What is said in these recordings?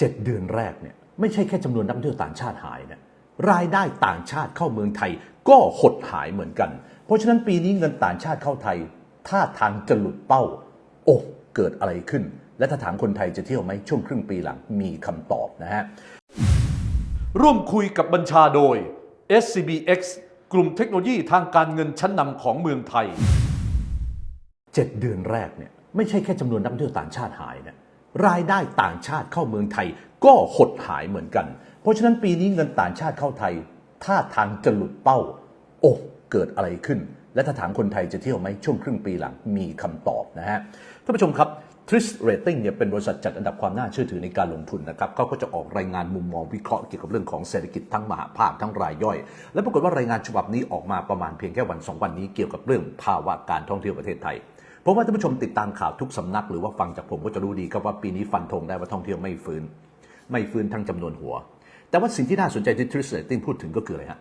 เจ็ดเดือนแรกเนี่ยไม่ใช่แค่จำนวนนักท่องเที่ยวต่างชาติหายนะรายได้ต่างชาติเข้าเมืองไทยก็หดหายเหมือนกัน เพราะฉะนั้นปีนี้เงินต่างชาติเข้าไทยท่าทางจะหลุดเป้า โอ้เกิดอะไรขึ้น และถ้าถามคนไทยจะเที่ยวไหมช่วงครึ่งปีหลังมีคำตอบนะฮะร่วมคุยกับบัญชาโดย SCBX กลุ่มเทคโนโลยีทางการเงินชั้นนำของเมืองไทยเจ็ดเดือนแรกเนี่ยไม่ใช่แค่จำนวนนักท่องเที่ยวต่างชาติหายนะ รายได้ต่างชาติเข้าเมืองไทย ก็หดหายเหมือนกัน เพราะฉะนั้นปีนี้เงินต่างชาติเข้าไทยท่าทางจะหลุดเป้า โอ้เกิดอะไรขึ้น และถ้าถามคนไทยจะเที่ยวไหมช่วงครึ่งปีหลังมีคำตอบนะฮะท่านผู้ชมครับทริสเรตติ้งเนี่ยเป็นบริษัทจัดอันดับความน่าเชื่อถือในการลงทุนนะครับเขาก็จะออกรายงานมุมมองวิเคราะห์เกี่ยวกับเรื่องของเศรษฐกิจทั้งมหาภาคทั้งรายย่อย และปรากฏว่ารายงานฉบับนี้ออกมาประมาณเพียงแค่วันสองวันนี้เกี่ยวกับเรื่องภาวะการท่องเที่ยวประเทศไทย ผมว่าท่านผู้ชมติดตามข่าวทุกสำนักหรือว่าฟังจากผมก็จะรู้ดีครับว่าปีนี้ฟันธงได้ว่าท่องเที่ยวไม่ฟื้น ไม่ฟื้นทั้งจำนวนหัว แต่ว่าสิ่งที่น่าสนใจที่ทริสเรตติ้งพูดถึงก็คืออะไรฮะ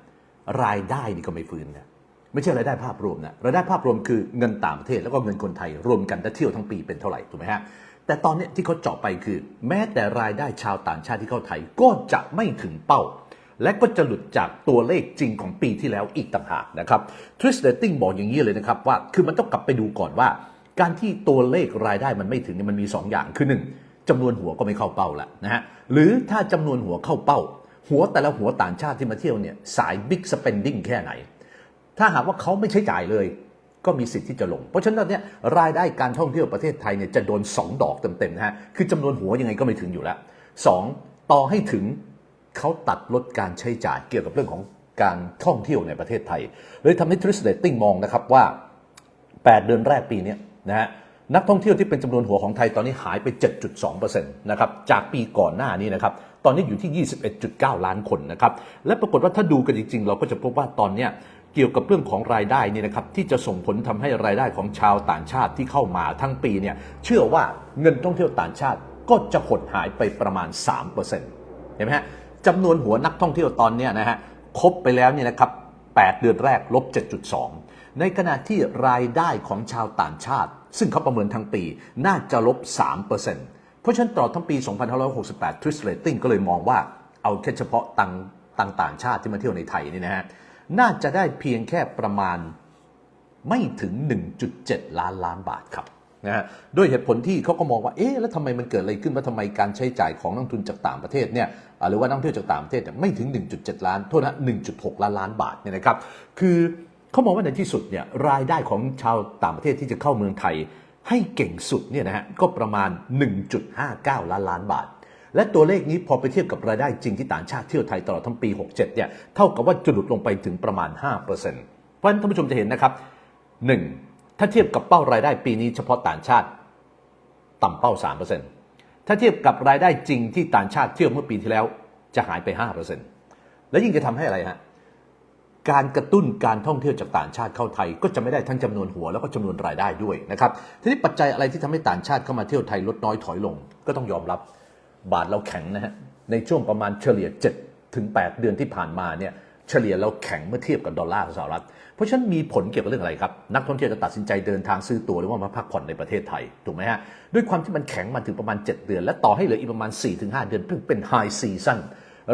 รายได้นี่ก็ไม่ฟื้นนะไม่ใช่รายได้ภาพรวมนะรายได้ภาพรวมคือเงินต่างประเทศแล้วก็เงินคนไทยรวมกันถ้าเที่ยวทั้งปีเป็นเท่าไหร่ถูกไหมฮะแต่ตอนนี้ที่เขาเจาะไปคือ แม้แต่รายได้ชาวต่างชาติที่เข้าไทยก็จะไม่ถึงเป้า และก็จะหลุดจากตัวเลขจริงของปีที่แล้วอีกต่างหากนะครับทริสเ a ตติ้งบอกอย่างนี้เลยนะครับว่าคือมันต้องกลับไปดูก่อนว่า การที่ตัวเลขรายได้มันไม่ถึงเนี่ยมันมี 2 อย่างคือ 1จำนวนหัวก็ไม่เข้าเป้าละนะฮะหรือถ้าจำนวนหัวเข้าเป้า หัวแต่ละหัวต่างชาติที่มาเที่ยวเนี่ยสายบิ๊กสเปนดิ้งแค่ไหน ถ้าหากว่าเขาไม่ใช้จ่ายเลยก็มีสิทธิ์ที่จะลง เพราะฉะนั้นเนี้ยรายได้การท่องเที่ยวประเทศไทยเนี่ยจะโดน 2 ดอกเต็มๆนะฮะ คือจำนวนหัวยังไงก็ไม่ถึงอยู่แล้ว 2. ต่อให้ถึง เขาตัดลดการใช้จ่ายเกี่ยวกับเรื่องของการท่องเที่ยวในประเทศไทยเลยทำให้ทริสเ a ตติ้งมองนะครับว่า 8 เดือนแรกปีนี้นะฮะนักท่องเที่ยวที่เป็นจำนวนหัวของไทยตอนนี้หายไป 7.2%นะครับจากปีก่อนหน้านี้นะครับตอนนี้อยู่ที่ 21.9 ล้านคนนะครับและปรากฏว่าถ้าดูกันจริง ๆ เราก็จะพบว่าตอนเนี้ยเกี่ยวกับเรื่องของรายได้นี่นะครับที่จะส่งผลทำให้รายได้ของชาวต่างชาติที่เข้ามาทั้งปีเนี่ยเชื่อว่าเงินท่องเที่ยวต่างชาติก็จะหดหายไปประมาณ 3%เห็นไหมฮะ จำนวนหัวนักท่องเที่ยวตอนนี้นะฮะครบไปแล้วเนี่ยนะครับ 8 เดือนแรกลบ 7.2 ในขณะที่รายได้ของชาวต่างชาติ ซึ่งเขาประเมินทั้งปีน่าจะลบ 3%เพราะฉะนั้นตลอดทั้งปี 2568 Twist Rating ก็เลยมองว่าเอาแค่เฉพาะตังตังต่างชาติที่มาเที่ยวในไทยนี่นะฮะน่าจะได้เพียงแค่ประมาณไม่ถึง 1.7 ล้านล้านบาทครับ นะฮะด้วยเหตุผลที่เขาก็มองว่าเอ๊ะแล้วทำไมมันเกิดอะไรขึ้นว่าทำไมการใช้จ่ายของนักทุนจากต่างประเทศเนี่ยหรือว่านักท่องเที่ยวจากต่างประเทศเนี่ยไม่ถึง 1.7 ล้านโทษนะ1.6 ล้านล้านบาทเนี่ยนะครับคือเขามองว่าในที่สุดเนี่ยรายได้ของชาวต่างประเทศที่จะเข้าเมืองไทย ให้เก่งสุดเนี่ยนะฮะก็ประมาณ 1.59 ล้านล้านบาทและตัวเลขนี้พอไปเทียบกับรายได้จริงที่ต่างชาติเที่ยวไทยตลอดทั้งปี 67 เนี่ย เท่ากับว่าจะหลุดลงไปถึงประมาณ 5%เพราะฉะนั้นท่านผู้ชมจะเห็นนะครับ 1. ถ้าเทียบกับเป้ารายได้ปีนี้เฉพาะต่างชาติ ต่ำเป้า 3%ถ้าเทียบกับรายได้จริงที่ต่างชาติเที่ยวเมื่อปีที่แล้วจะหายไป 5%และยิ่งจะทำให้อะไรฮะการกระตุ้นการท่องเที่ยวจากต่างชาติเข้าไทย ก็จะไม่ได้ทั้งจำนวนหัวแล้วก็จำนวนรายได้ด้วยนะครับทีนี้ปัจจัยอะไรที่ทำให้ต่างชาติเข้ามาเที่ยวไทยลดน้อยถอยลง ก็ต้องยอมรับบาทเราแข็งนะฮะในช่วงประมาณเฉลี่ย7ถึง8เดือนที่ผ่านมาเนี่ย เฉลี่ยเราแข็งเมื่อเทียบกับดอลลาร์สหรัฐ เพราะฉะนั้นมีผลเกี่ยวกับเรื่องอะไรครับ นักท่องเที่ยวจะตัดสินใจเดินทางซื้อตั๋วหรือว่ามาพักผ่อนในประเทศไทย ถูกไหมฮะ ด้วยความที่มันแข็งมาถึงประมาณ 7 เดือน และต่อให้เหลืออีกประมาณ 4-5 เดือนเพิ่งเป็นไฮซีซั่น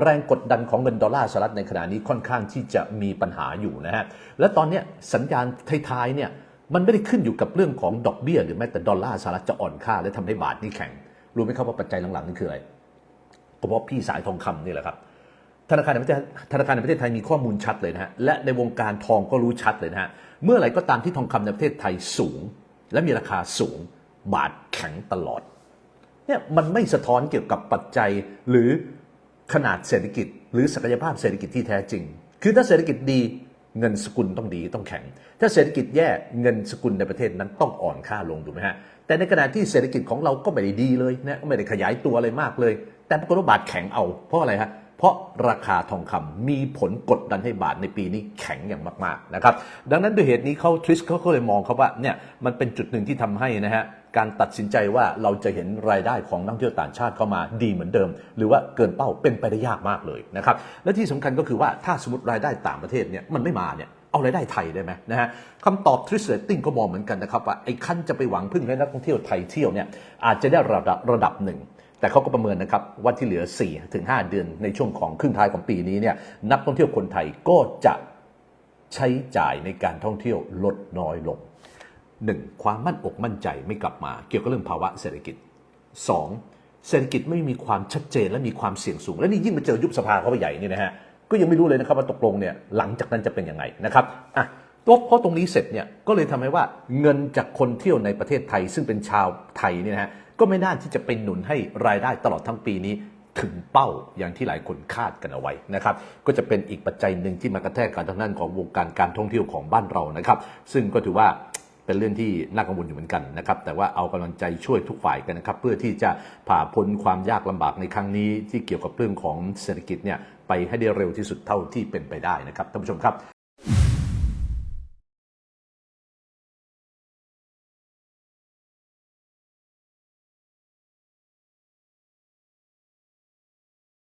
แรงกดดันของเงินดอลลาร์สหรัฐในขณะนี้ค่อนข้างที่จะมีปัญหาอยู่นะฮะ และตอนนี้สัญญาณท้ายๆเนี่ยมันไม่ได้ขึ้นอยู่กับเรื่องของดอกเบี้ย หรือแม้แต่ดอลลาร์สหรัฐจะอ่อนค่าและทำให้บาทนี่แข็งรู้ไหมครับว่าปัจจัยหลังๆนี่คืออะไรก็เพราะพี่สายทองคำนี่แหละครับ ธนาคารในประเทศธนาคารในประเทศไทยมีข้อมูลชัดเลยนะฮะและในวงการทองก็รู้ชัดเลยนะฮะเมื่อไหร่ก็ตามที่ทองคำในประเทศไทยสูง และมีราคาสูง บาทแข็งตลอดเนี่ยมันไม่สะท้อนเกี่ยวกับปัจจัยหรือขนาดเศรษฐกิจ หรือศักยภาพเศรษฐกิจที่แท้จริง คือถ้าเศรษฐกิจดีเงินสกุลต้องดีต้องแข็ง ถ้าเศรษฐกิจแย่เงินสกุลในประเทศนั้นต้องอ่อนค่าลงถูกไหมฮะแต่ในขณะที่เศรษฐกิจของเราก็ไม่ได้ดีเลยนะไม่ได้ขยายตัวอะไรมากเลย แต่ปรากฏว่าบาทแข็งเอาเพราะอะไรฮะ เพราะราคาทองคำมีผลกดดันให้บาทในปีนี้แข็งอย่างมากๆนะครับดังนั้นด้วยเหตุนี้เขาทริสเขาก็เลยมองครับว่าเนี่ยมันเป็นจุดหนึ่งที่ทำให้นะฮะการตัดสินใจว่าเราจะเห็นรายได้ของนักท่องเที่ยวต่างชาติเข้ามาดีเหมือนเดิม หรือว่าเกินเป้าเป็นไปได้ยากมากเลยนะครับและที่สำคัญก็คือว่าถ้าสมมติรายได้ต่างประเทศเนี่ยมันไม่มาเนี่ยเอารายได้ไทยได้ไหมนะฮะคำตอบทริสเ a ตติ้งก็มองเหมือนกันนะครับว่าไอ้ขั้นจะไปหวังพึ่งให้นักท่องเที่ยวไทยเที่ยวเนี่ยอาจจะได้ระดับระดับหนึ่ง แต่เขาก็ประเมินนะครับว่าที่เหลือ 4 ถึง 5 เดือนในช่วงของครึ่งท้ายของปีนี้เนี่ยนักท่องเที่ยวคนไทยก็จะใช้จ่ายในการท่องเที่ยวลดน้อยลง 1. ความมั่นอกมั่นใจไม่กลับมา เกี่ยวกับเรื่องภาวะเศรษฐกิจ 2. เศรษฐกิจไม่มีความชัดเจนและมีความเสี่ยงสูง และนี่ยิ่งมาเจอยุบสภาเข้าไปใหญ่นี่นะฮะก็ยังไม่รู้เลยนะครับว่าตกลงเนี่ยหลังจากนั้นจะเป็นยังไงนะครับอะตัวเพราะตรงนี้เสร็จเนี่ยก็เลยทำให้ว่าเงินจากคนเที่ยวในประเทศไทยซึ่งเป็นชาวไทยเนี่ยนะฮะ ก็ไม่น่าที่จะเป็นหนุนให้รายได้ตลอดทั้งปีนี้ถึงเป้าอย่างที่หลายคนคาดกันเอาไว้นะครับก็จะเป็นอีกปัจจัยหนึ่งที่มากระแทกการทางด้านของวงการการท่องเที่ยวของบ้านเรานะครับ ซึ่งก็ถือว่าเป็นเรื่องที่น่ากังวลอยู่เหมือนกันนะครับ แต่ว่าเอากำลังใจช่วยทุกฝ่ายกันนะครับ เพื่อที่จะผ่าพ้นความยากลำบากในครั้งนี้ที่เกี่ยวกับเรื่องของเศรษฐกิจเนี่ยไปให้ได้เร็วที่สุดเท่าที่เป็นไปได้นะครับท่านผู้ชมครับ